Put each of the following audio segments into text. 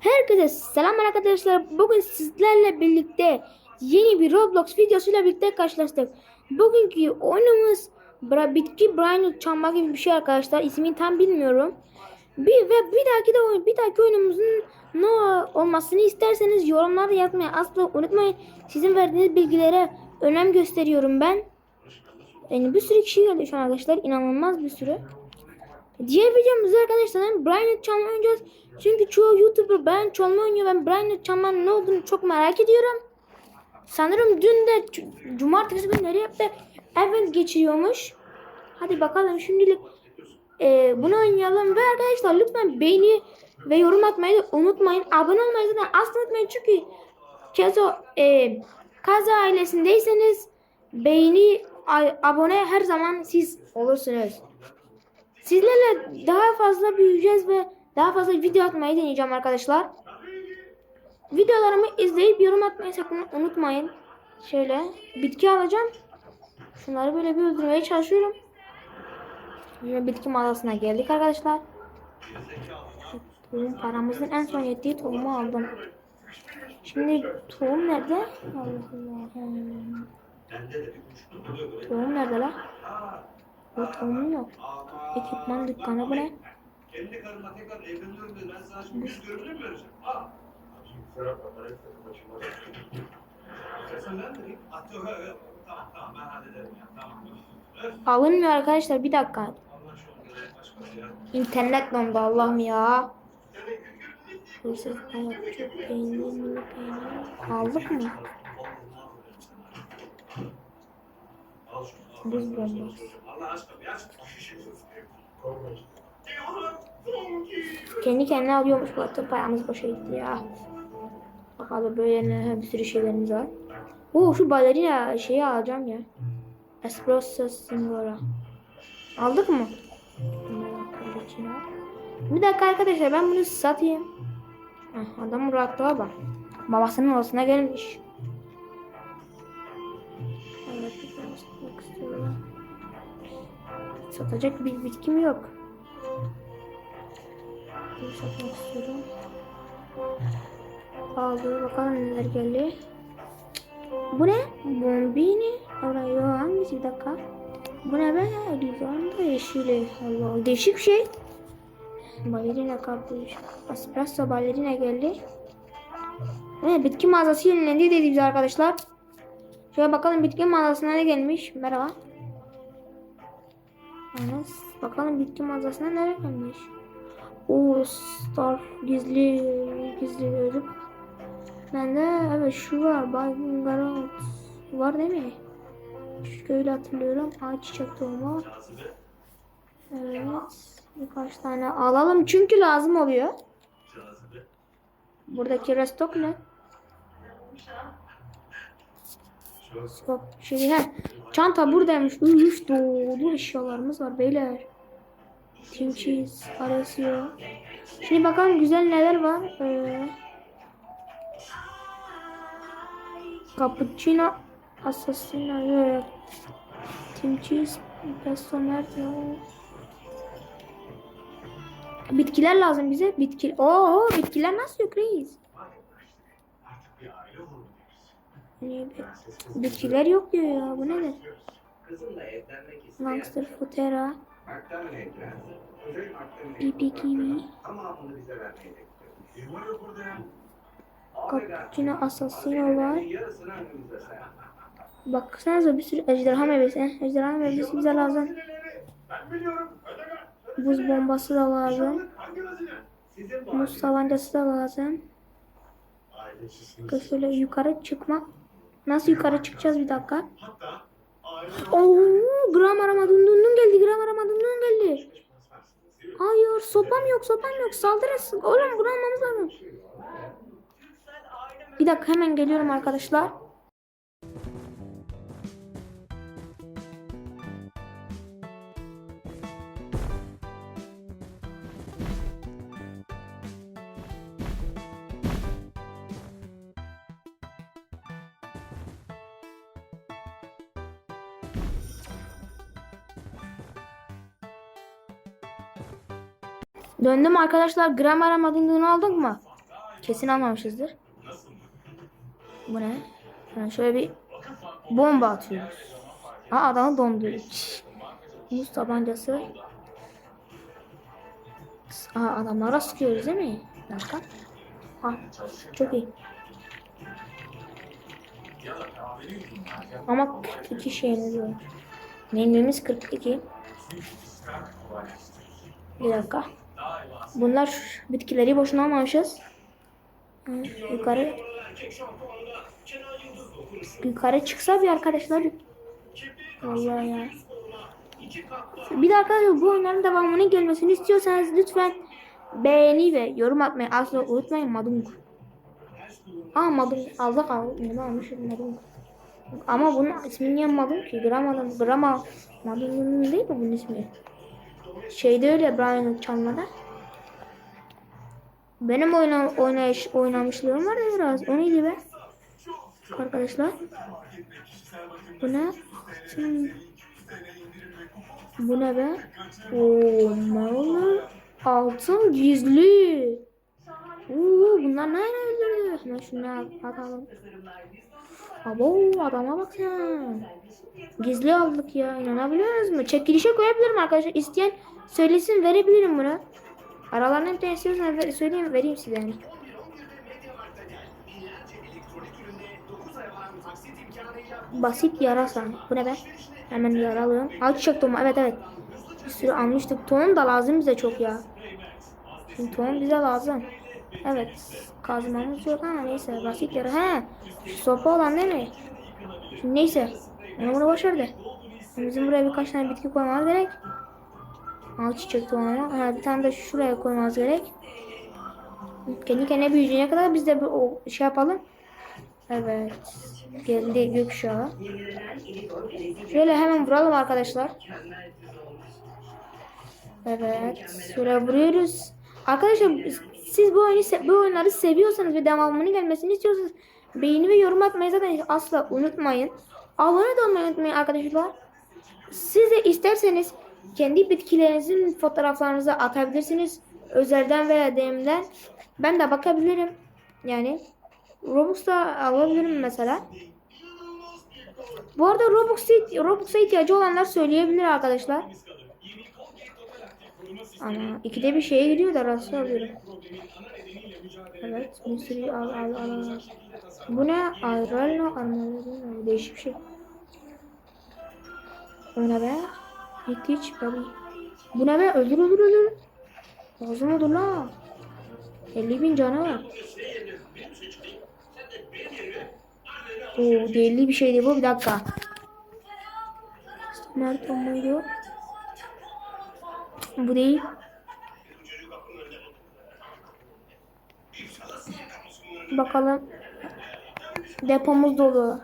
Herkese selam arkadaşlar. Bugün sizlerle birlikte yeni bir Roblox videosuyla birlikte karşılaştık. Bugünkü oyunumuz Bra bitki Brian çalma gibi bir şey arkadaşlar. İsmini tam bilmiyorum. Bir ve bir dahaki de oyun, bir dahaki oyunumuzun ne olmasını isterseniz yorumlarda yazmayı asla unutmayın. Sizin verdiğiniz bilgilere önem gösteriyorum ben. Yani bir sürü kişi geldi şu an arkadaşlar. İnanılmaz bir sürü. Diğer videomuzda arkadaşlar Brian çalma oynayacağız. Çünkü çoğu YouTuber Brian çalma oynuyor. Ben Brian çalmanın ne olduğunu çok merak ediyorum. Sanırım dün de cumartesi günleri hep de event geçiriyormuş. Hadi bakalım şimdilik e, bunu oynayalım. Ve arkadaşlar lütfen beğeni ve yorum atmayı da unutmayın. Abone olmayı da asla unutmayın. Çünkü Kezo e, Kaza ailesindeyseniz beğeni abone her zaman siz olursunuz. Sizlerle daha fazla büyüyeceğiz ve daha fazla video atmayı deneyeceğim arkadaşlar. Videolarımı izleyip yorum atmayı sakın unutmayın. Şöyle bitki alacağım. Şunları böyle bir öldürmeye çalışıyorum. Yine bitki mağazasına geldik arkadaşlar. Tohum paramızın en son yettiği tohumu aldım. Şimdi tohum nerede? Allah Allah. Tohum nerede la? Tohum yok. Ekipman dükkanı bu ne? Kendi karıma tekrar evleniyorum dedi. Ben sana şimdi yüz görünür mü vereceğim? Ha? Alınmıyor arkadaşlar bir dakika. İnternet dondu Allah'ım ya. Hırsız ayak çok peynir mini peynir. Aldık mı? Al şunu. Buz bombası. Kendi kendine alıyormuş bu arada paramız boşa gitti ya. Bakalım böyle ne bir sürü şeylerimiz var. Oo şu balerina şeyi alacağım ya. Espresso Signora. Aldık mı? Bir dakika arkadaşlar ben bunu satayım. Heh, adamın rahatlığa bak. Babasının odasına gelmiş. Tane satmak istiyorum. Satacak bir bitkim yok. Bunu satmak istiyorum. Aldı bakalım neler geldi. Bu ne? Bombini. Oraya hangisi bir dakika. Bu ne be? Rizonda yeşili. Allah değişik bir şey. Balerina kapmış. Espresso balerina geldi. Evet bitki mağazası yenilendi dedi bize arkadaşlar. Şöyle bakalım bitki mağazasına ne gelmiş. Merhaba. Evet, bakalım bitki mağazasına ne gelmiş. O Star gizli gizli bölüm. Bende evet şu var. Bangarot var değil mi? Şöyle hatırlıyorum. Ay çiçek tohumu. Evet. Birkaç tane alalım çünkü lazım oluyor. Buradaki restok ne? Bak şey he. Çanta buradaymış. Üf dolu eşyalarımız var beyler. Cheese, arasıyor. Şimdi bakalım güzel neler var. Ee, cappuccino, assassino. Team cheese, pesto nerede? Bitkiler lazım bize. Bitki. Oo, bitkiler nasıl yok reis? Artık bir aile olmalıyız. Yani bit- bitkiler yok diyor ya. Bu nedir? Gangster Futera, Mark'tan evlen. Özel Mark'tan Pipi Kiwi, Tamamını bize vermeyi bekliyoruz. Kim var yok burada ya? Cappuccino Assassino var. Sen. Baksanıza bir sürü ejderha meyvesi. Ejderha meyvesi bize lazım. Buz bombası da lazım. Muz tabancası da lazım. Şöyle yukarı çıkmak. Nasıl yukarı çıkacağız bir dakika. Oo, gram arama dun dun dun geldi. Gram arama dun dun geldi. Hayır sopam yok sopam yok. Saldırın. Oğlum bunu almamız lazım. Bir dakika hemen geliyorum arkadaşlar. Döndüm arkadaşlar. Gram aramadığını aldık mı? Kesin almamışızdır. Bu ne? Yani şöyle bir bomba atıyoruz. Aa adamı donduruyor. Muz tabancası. Aa adamlara sıkıyoruz değil mi? Dakika. Ha, çok iyi. Ama 42 şeyimiz var. Menümüz 42. Bir dakika. Bunlar bitkileri boşuna almamışız. Yukarı yukarı çıksa bir arkadaşlar. Vallahi ya. Bir de arkadaşlar bu oyunların devamının gelmesini istiyorsanız lütfen beğeni ve yorum atmayı asla unutmayın Madung. Aa Madung aldık aldık. Ne almışım Madung. Ama bunun ismini niye Madung ki? Grama Grama Madung değil mi bunun ismi? Şeyde öyle Brian çalmada. Benim oyna, oynayış, oynamışlığım var da biraz. O neydi be? Arkadaşlar. Bu ne? Hmm. Bu ne be? Oo, ne olur? Altın gizli. Oo, bunlar ne öldürdü? Hemen şuna bakalım. Abo adama bak sen. Gizli aldık ya. İnanabiliyor musunuz? Çekilişe koyabilirim arkadaşlar. İsteyen söylesin verebilirim bunu. Aralarından bir tane istiyorsanız ver- söyleyeyim vereyim size. Yani. Basit yarasa. Bu ne be? Hemen yaralım. Al çiçek. Evet evet. Bir sürü almıştık. Tohum da lazım bize çok ya. Şimdi tohum bize lazım. Evet. Kazmamız yok ama neyse. Basit yara. He. Şu sopa olan değil mi? Şimdi neyse. Onu bunu boşver de. Bizim buraya birkaç tane bitki koymamız gerek. Al çiçek tohumu. Ha, bir tane de şuraya koymamız gerek. Kendi kendine büyüyeceğine kadar biz de bir o şey yapalım. Evet. Geldi gökkuşağı. Şöyle hemen vuralım arkadaşlar. Evet. Şöyle vuruyoruz. Arkadaşlar siz bu oyunu bu oyunları seviyorsanız ve devamının gelmesini istiyorsanız beğeni ve yorum atmayı zaten asla unutmayın. Abone olmayı unutmayın arkadaşlar. Siz de isterseniz kendi bitkilerinizin fotoğraflarınızı atabilirsiniz. Özelden veya DM'den. Ben de bakabilirim. Yani Robux'ta alabilirim mesela. Bu arada Robux Robux'a ihtiyacı olanlar söyleyebilir arkadaşlar. Ama ikide bir şeye giriyor da rahatsız oluyorum. Evet, sürü al al al. Bu ne? Ayrılma anladım. Değişik bir şey. Bu ne be? Tabii. Bu ne be? Öldür öldür öldür. Lazım olur la. 50 bin canı var. Oo deli bir şeydi bu bir dakika. Nerede muydu? Bu değil. Bakalım. Depomuz dolu.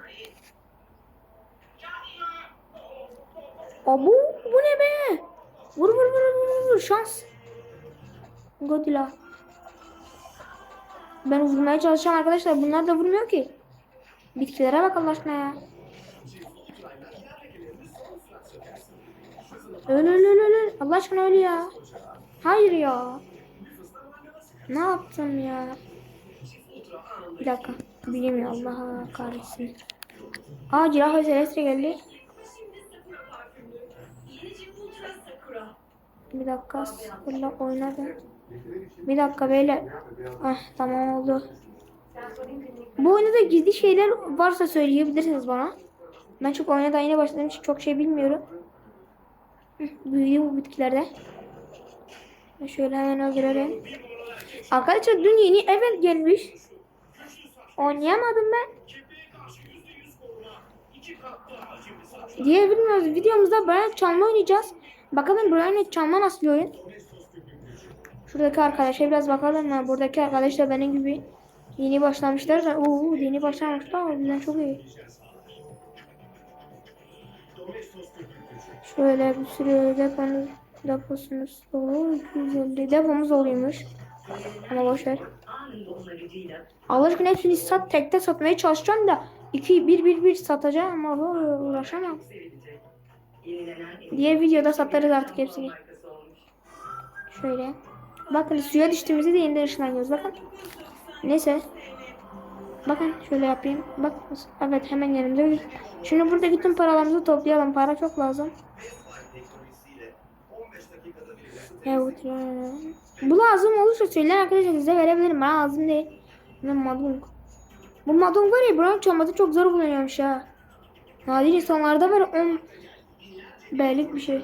Abu bu ne be? Vur vur vur vur vur şans. Godila. Ben vurmaya çalışacağım arkadaşlar. Bunlar da vurmuyor ki. Bitkilere bak Allah aşkına ya. Öl öl öl öl. Allah aşkına öl ya. Hayır ya. Ne yaptım ya? Bir dakika. Bilmiyorum Allah kahretsin. Aa Cirah ve Celestre geldi. Bir dakika. Sıfırla oynadım. Bir dakika böyle. Ah tamam oldu. Bu oyunda gizli şeyler varsa söyleyebilirsiniz bana. Ben çok oyuna da yeni başladığım için çok şey bilmiyorum. Büyüdü bu bitkilerde. Şöyle hemen öldürelim. Arkadaşlar dün yeni event gelmiş. Oynayamadım ben. Diye bilmiyoruz. Videomuzda Brian Çalma oynayacağız. Bakalım Brian Çalma nasıl oyun. Şuradaki arkadaşa biraz bakalım. Ha, buradaki arkadaş da benim gibi yeni başlamışlar. Oo, yeni başlamışlar. O yüzden çok iyi. Şöyle bir sürü deponuz, deposunuz dolu. 250 depomuz oluyormuş. Ama boşver. Allah aşkına hepsini sat tekte satmaya çalışacağım da 2 1 1 1 satacağım ama uğraşamam. Diğer videoda satarız artık hepsini. Şöyle. Bakın suya düştüğümüzde de yeniden ışınlanıyoruz. Bakın. Neyse. Bakın şöyle yapayım. Bak evet hemen yanımda. Şimdi buradaki tüm paralarımızı toplayalım. Para çok lazım. teknolojisiyle 15 dakikada bir Evet. ya. Bu lazım olursa söyleyin arkadaşlar size verebilirim. Bana lazım değil. Ne madung. Bu madung var ya buranın çalması çok zor bulunuyormuş ha. Nadir insanlarda var 10 bellik bir şey.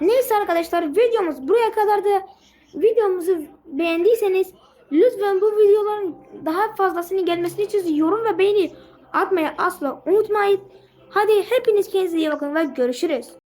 Neyse arkadaşlar videomuz buraya kadar da videomuzu beğendiyseniz lütfen bu videoların daha fazlasını gelmesini için yorum ve beğeni atmayı asla unutmayın. Hadi hepiniz kendinize iyi bakın ve görüşürüz.